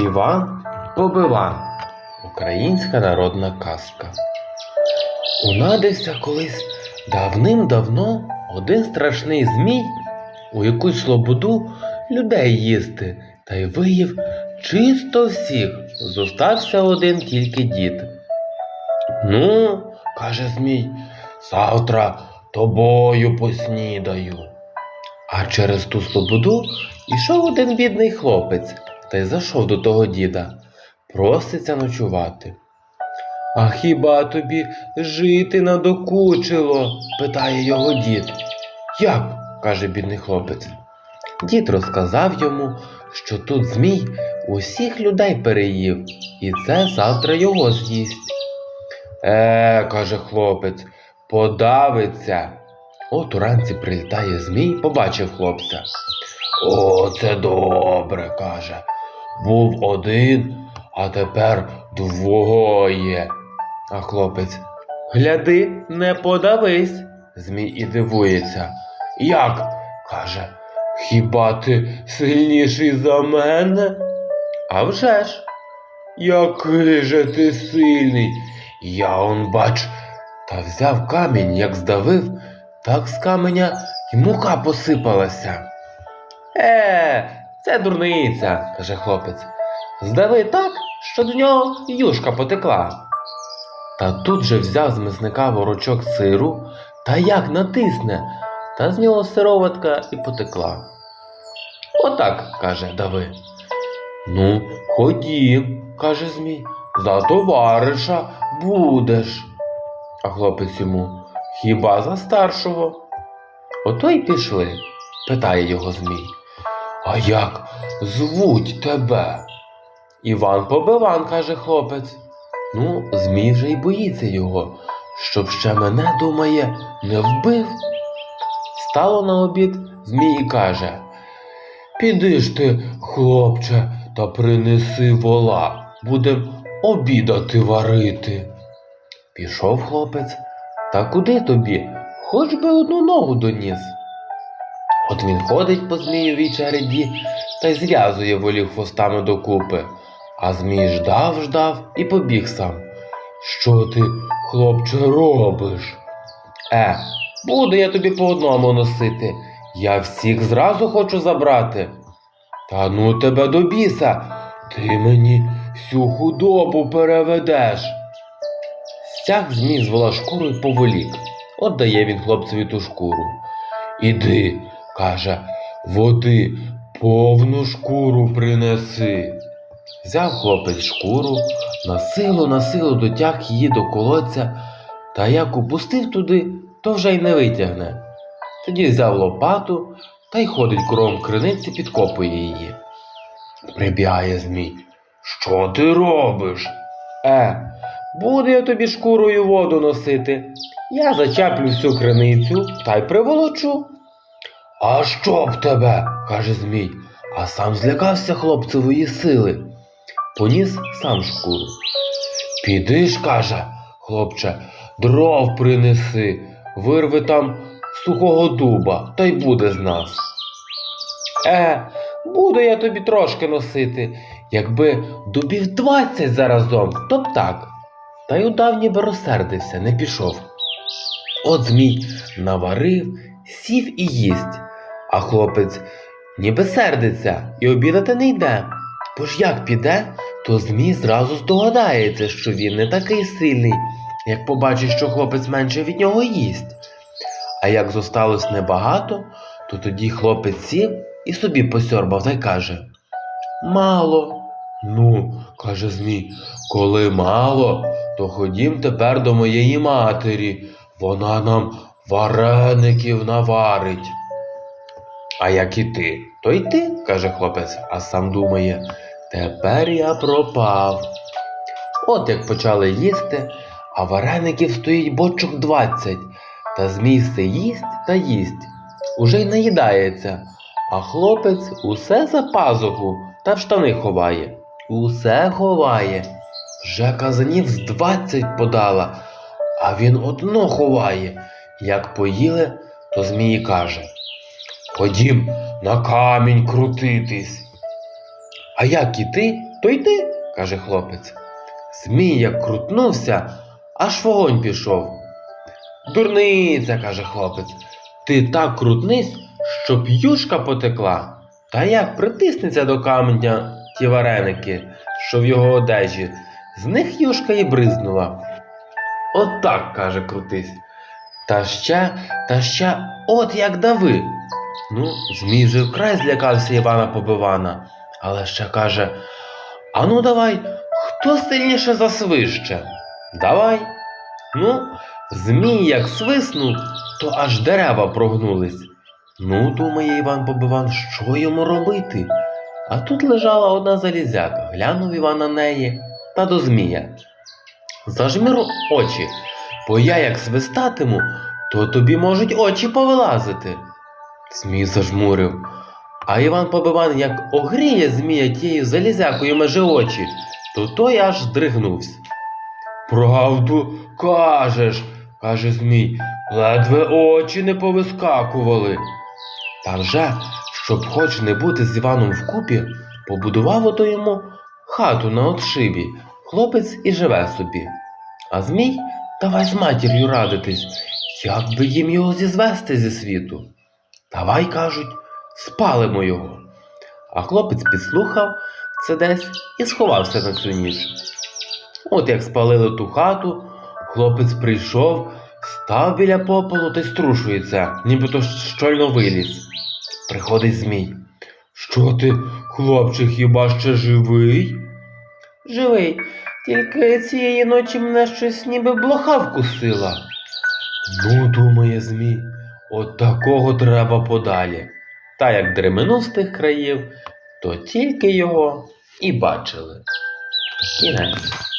Іван Побиван. Українська народна казка. Унадився колись давним-давно один страшний змій у якусь слободу людей їсти та й виїв чисто всіх. Зостався один тільки дід. Ну, каже Змій, завтра тобою поснідаю. А через ту слободу ішов один бідний хлопець та й зайшов до того діда. Проситься ночувати. А хіба тобі жити надокучило? питає його дід. Як? каже бідний хлопець. Дід розказав йому, що тут змій усіх людей переїв, і це завтра його з'їсть. Е, каже хлопець, подавиться. От уранці прилітає змій, побачив хлопця. О, це добре, каже. Був один, а тепер двоє. А хлопець. Гляди, не подавись. Змій і дивується. Як? каже. Хіба ти сильніший за мене? А вже ж. Який же ти сильний? Я он бач. Та взяв камінь, як здавив, так з каменя й мука посипалася. Е, це дурниця, каже хлопець. Здави так, що до нього юшка потекла. Та тут же взяв з мисника ворочок сиру та як натисне, та з нього сироватка і потекла. Отак, каже Дави. Ну, ходім, каже Змій, за товариша будеш. А хлопець йому хіба за старшого? Ото й пішли, питає його Змій. А як звуть тебе? Іван Побиван, каже хлопець. Ну, Змій вже й боїться його, щоб ще мене, думає, не вбив. Стало на обід Змій і каже Піди ж ти, хлопче, та принеси вола, будем обідати варити. Пішов хлопець, та куди тобі? Хоч би одну ногу доніс. От він ходить по змієвій череді та й зв'язує волів хвостами докупи. А змій ждав, ждав і побіг сам. Що ти, хлопче, робиш? Е, буду я тобі по одному носити. Я всіх зразу хочу забрати. Та ну тебе до біса, ти мені всю худобу переведеш. Стяг змій з вола шкуру й поволік. Отдає він хлопцеві ту шкуру. Іди, каже, води повну шкуру принеси. Взяв хлопець шкуру, на силу, на силу дотяг її до колодця, та як упустив туди, то вже й не витягне. Тоді взяв лопату та й ходить кругом криниці, підкопує її. Прибігає змій. Що ти робиш? Е, буду я тобі шкурою воду носити. Я зачаплю всю криницю та й приволочу. А що б тебе? каже Змій, а сам злякався хлопцевої сили. Поніс сам шкуру. Піди ж, каже, хлопче, дров принеси, вирви там сухого дуба, та й буде з нас. Е, буду я тобі трошки носити, якби дубів двадцять заразом, то б так. Та й удав ніби розсердився, не пішов. От Змій наварив, сів і їсть, а хлопець ніби сердиться і обідати не йде. Бо ж як піде, то Змій зразу здогадається, що він не такий сильний, як побачить, що хлопець менше від нього їсть. А як зосталось небагато, то тоді хлопець сів і собі посьорбав та й каже Мало. Ну, каже Змій, коли мало, то ходім тепер до моєї матері. Вона нам вареників наварить. А як і ти, то й ти, каже хлопець, а сам думає, тепер я пропав. От як почали їсти, а вареників стоїть бочок двадцять, та змій все їсть та їсть. Уже й наїдається, а хлопець усе за пазуху та в штани ховає. Усе ховає. Вже казанів з двадцять подала, а він одно ховає. Як поїли, то змій каже Ходім на камінь крутитись. А як іти, то йти, каже хлопець. Змій як крутнувся, аж вогонь пішов. Дурниця, каже хлопець, ти так крутнись, щоб юшка потекла. Та як притиснеться до каменя ті вареники, що в його одежі, з них юшка і бризнула. От каже крутись. Та ще, та ще, от як дави. Ну, Змій вже вкрай злякався Івана Побивана, але ще каже: Ану, давай, хто сильніше засвище? Давай. Ну, Змій як свиснув, то аж дерева прогнулись. Ну, думає Іван Побиван, що йому робити? А тут лежала одна залізяка, глянув Іван на неї та до Змія. Зажмір очі, бо я як свистатиму, то тобі можуть очі повилазити. Змій зажмурив. А Іван Побиван як огріє Змія тією залізякою межи очі, то той аж здригнувся. Правду кажеш, каже Змій, ледве очі не повискакували. Та вже, щоб хоч не бути з Іваном вкупі, побудував ото йому хату на отшибі, хлопець і живе собі. А Змій давай з матір'ю радитись, як би їм його зізвести зі світу. Давай, кажуть, спалимо його. А хлопець підслухав це десь і сховався на цю ніч. От як спалили ту хату, хлопець прийшов, став біля попелу та й струшується, нібито щойно виліз. Приходить Змій. Що ти, хлопче, хіба ще живий? Живий, тільки цієї ночі мене щось ніби блоха вкусила. Ну, думає Змій, от такого треба подалі. Та як дремену з тих країв, то тільки його і бачили. Кінець.